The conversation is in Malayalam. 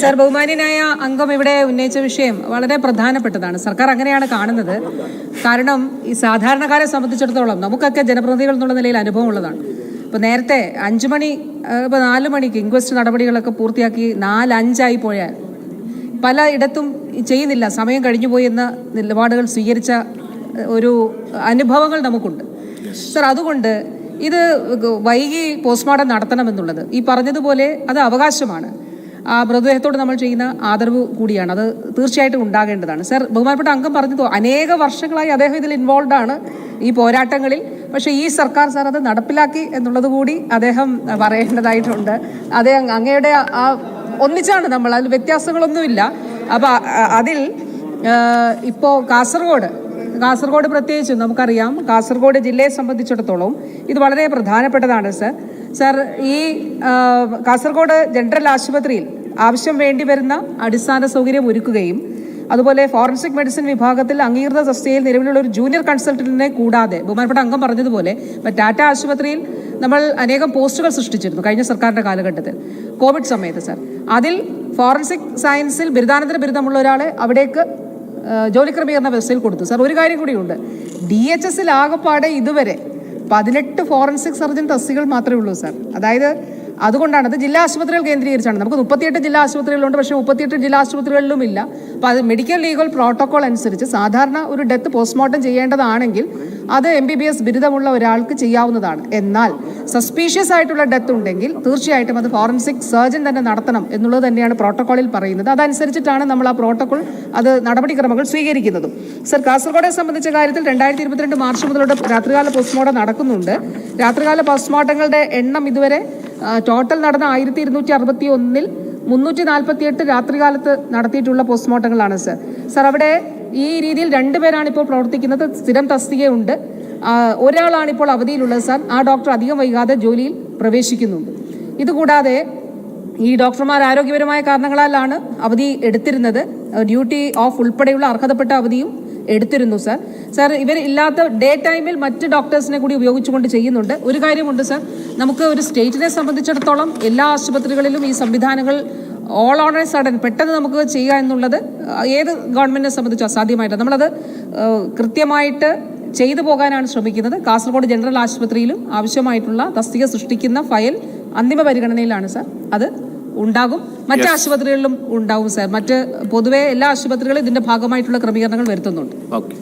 സർ ബഹുമാന്യനായ അംഗം ഇവിടെ ഉന്നയിച്ച വിഷയം വളരെ പ്രധാനപ്പെട്ടതാണ്. സർക്കാർ അങ്ങനെയാണ് കാണുന്നത്. കാരണം ഈ സാധാരണക്കാരെ സംബന്ധിച്ചിടത്തോളം നമുക്കൊക്കെ ജനപ്രതിനിധികൾ എന്നുള്ള നിലയിൽ അനുഭവം ഉള്ളതാണ്. ഇപ്പോൾ നേരത്തെ അഞ്ചു മണി ഇപ്പോൾ നാല് മണിക്ക് ഇൻക്വസ്റ്റ് നടപടികളൊക്കെ പൂർത്തിയാക്കി നാലഞ്ചായി പോയ പോയാൽ പല ഇടത്തും ചെയ്യുന്നില്ല. സമയം കഴിഞ്ഞു പോയി എന്ന നിലപാടുകൾ സ്വീകരിച്ച ഒരു അനുഭവങ്ങൾ നമുക്കുണ്ട്. സർ അതുകൊണ്ട് ഇത് വൈകി പോസ്റ്റ്മോർട്ടം നടത്തണമെന്നുള്ളത് ഈ പറഞ്ഞതുപോലെ അത് അവകാശമാണ്. ആ മൃതദേഹത്തോട് നമ്മൾ ചെയ്യുന്ന ആദരവ് കൂടിയാണ്. അത് തീർച്ചയായിട്ടും ഉണ്ടാകേണ്ടതാണ്. സർ ബഹുമാനപ്പെട്ട അംഗം പറഞ്ഞു അനേക വർഷങ്ങളായി അദ്ദേഹം ഇതിൽ ഇൻവോൾവ് ആണ് ഈ പോരാട്ടങ്ങളിൽ. പക്ഷേ ഈ സർക്കാർ സാർ അത് നടപ്പിലാക്കി എന്നുള്ളത് കൂടി അദ്ദേഹം പറയേണ്ടതായിട്ടുണ്ട്. അദ്ദേഹം അങ്ങയുടെ ആ ഒന്നിച്ചാണ് നമ്മൾ അതിൽ വ്യത്യാസങ്ങളൊന്നുമില്ല. അപ്പോൾ അതിൽ ഇപ്പോൾ കാസർഗോഡ് കാസർഗോഡ് പ്രത്യേകിച്ചും നമുക്കറിയാം കാസർഗോഡ് ജില്ലയെ സംബന്ധിച്ചിടത്തോളം ഇത് വളരെ പ്രധാനപ്പെട്ടതാണ് സർ. സർ ഈ കാസർഗോഡ് ജനറൽ ആശുപത്രിയിൽ ആവശ്യം വേണ്ടി വരുന്ന അടിസ്ഥാന സൗകര്യം ഒരുക്കുകയും അതുപോലെ ഫോറൻസിക് മെഡിസിൻ വിഭാഗത്തിൽ അംഗീകൃത തസ്തികയിൽ നിലവിലുള്ള ഒരു ജൂനിയർ കൺസൾട്ടന്റിനെ കൂടാതെ ബഹുമാനപ്പെട്ട അംഗം പറഞ്ഞതുപോലെ ടാറ്റ ആശുപത്രിയിൽ നമ്മൾ അനേകം പോസ്റ്റുകൾ സൃഷ്ടിച്ചിരുന്നു കഴിഞ്ഞ സർക്കാരിന്റെ കാലഘട്ടത്തിൽ. കോവിഡ് സമയത്ത് സർ. അതിൽ ഫോറൻസിക് സയൻസിൽ ബിരുദാനന്തര ബിരുദമുള്ള ഒരാളെ അവിടേക്ക് ജോലി ക്രമീകരണ വ്യവസ്ഥയിൽ കൊടുത്തു. സാർ ഒരു കാര്യം കൂടിയുണ്ട് ഡി എച്ച് എസിൽ ആകെപ്പാടെ ഇതുവരെ പതിനെട്ട് ഫോറൻസിക് സർജൻ തസ്തികൾ മാത്രമേ ഉള്ളൂ സാർ. അതായത് അതുകൊണ്ടാണ് അത് ജില്ലാ ആശുപത്രികൾ കേന്ദ്രീകരിച്ചാണ്. നമുക്ക് മുപ്പത്തിയെട്ട് ജില്ലാ ആശുപത്രികളുണ്ട് പക്ഷേ മുപ്പത്തിയെട്ട് ജില്ലാ ആശുപത്രികളിലും ഇല്ല അപ്പോൾ അത് മെഡിക്കൽ ലീഗൽ പ്രോട്ടോകോൾ അനുസരിച്ച് സാധാരണ ഒരു ഡെത്ത് പോസ്റ്റ്മോർട്ടം ചെയ്യേണ്ടതാണെങ്കിൽ അത് എം ബി ബി എസ് ബിരുദമുള്ള ഒരാൾക്ക് ചെയ്യാവുന്നതാണ്. എന്നാൽ സസ്പീഷ്യസ് ആയിട്ടുള്ള ഡെത്ത് ഉണ്ടെങ്കിൽ തീർച്ചയായിട്ടും അത് ഫോറൻസിക് സർജൻ തന്നെ നടത്തണം എന്നുള്ളത് തന്നെയാണ് പ്രോട്ടോകോളിൽ പറയുന്നത്. അതനുസരിച്ചിട്ടാണ് നമ്മൾ ആ പ്രോട്ടോകോൾ അത് നടപടിക്രമങ്ങൾ സ്വീകരിക്കുന്നതും. സർ കാസർഗോഡെ സംബന്ധിച്ച കാര്യത്തിൽ രണ്ടായിരത്തി ഇരുപത്തിരണ്ട് മാർച്ച് മുതലോട്ട് രാത്രികാല പോസ്റ്റ്മോർട്ടം നടക്കുന്നുണ്ട്. രാത്രികാല പോസ്റ്റ്മോർട്ടങ്ങളുടെ എണ്ണം ഇതുവരെ ടോട്ടൽ നടന്ന ആയിരത്തി ഇരുന്നൂറ്റി അറുപത്തി ഒന്നിൽ മുന്നൂറ്റി നാൽപ്പത്തി എട്ട് രാത്രികാലത്ത് നടത്തിയിട്ടുള്ള പോസ്റ്റ്മോർട്ടങ്ങളാണ് സർ സർ അവിടെ ഈ രീതിയിൽ രണ്ടുപേരാണ് ഇപ്പോൾ പ്രവർത്തിക്കുന്നത്. സ്ഥിരം തസ്തികയുണ്ട്. ഒരാളാണ് ഇപ്പോൾ അവധിയിലുള്ളത് സാർ ആ ഡോക്ടർ അധികം വൈകാതെ ജോലിയിൽ പ്രവേശിക്കുന്നുണ്ട്. ഇതുകൂടാതെ ഈ ഡോക്ടർമാർ ആരോഗ്യപരമായ കാരണങ്ങളാലാണ് അവധി എടുത്തിരുന്നത്. ഡ്യൂട്ടി ഓഫ് ഉൾപ്പെടെയുള്ള അർഹതപ്പെട്ട അവധിയും എടുത്തിരുന്നു സർ സാർ ഇവർ ഇല്ലാത്ത ഡേ ടൈമിൽ മറ്റ് ഡോക്ടേഴ്സിനെ കൂടി ഉപയോഗിച്ചുകൊണ്ട് ചെയ്യുന്നുണ്ട്. ഒരു കാര്യമുണ്ട് സർ നമുക്ക് ഒരു സ്റ്റേറ്റിനെ സംബന്ധിച്ചിടത്തോളം എല്ലാ ആശുപത്രികളിലും ഈ സംവിധാനങ്ങൾ ഓൾ ഓൺ സഡൻ പെട്ടെന്ന് നമുക്ക് ചെയ്യുക എന്നുള്ളത് ഏത് ഗവൺമെന്റിനെ സംബന്ധിച്ചും അസാധ്യമായിട്ട് നമ്മളത് കൃത്യമായിട്ട് ചെയ്തു പോകാനാണ് ശ്രമിക്കുന്നത്. കാസർഗോഡ് ജനറൽ ആശുപത്രിയിലും ആവശ്യമായിട്ടുള്ള തസ്തിക സൃഷ്ടിക്കുന്ന ഫയൽ അന്തിമ പരിഗണനയിലാണ് സർ അത് ഉണ്ടാകും. മറ്റ് ആശുപത്രികളിലും ഉണ്ടാവും സാർ മറ്റ് പൊതുവെ എല്ലാ ആശുപത്രികളും ഇതിന്റെ ഭാഗമായിട്ടുള്ള ക്രമീകരണങ്ങൾ വരുത്തുന്നുണ്ട്. ഓക്കെ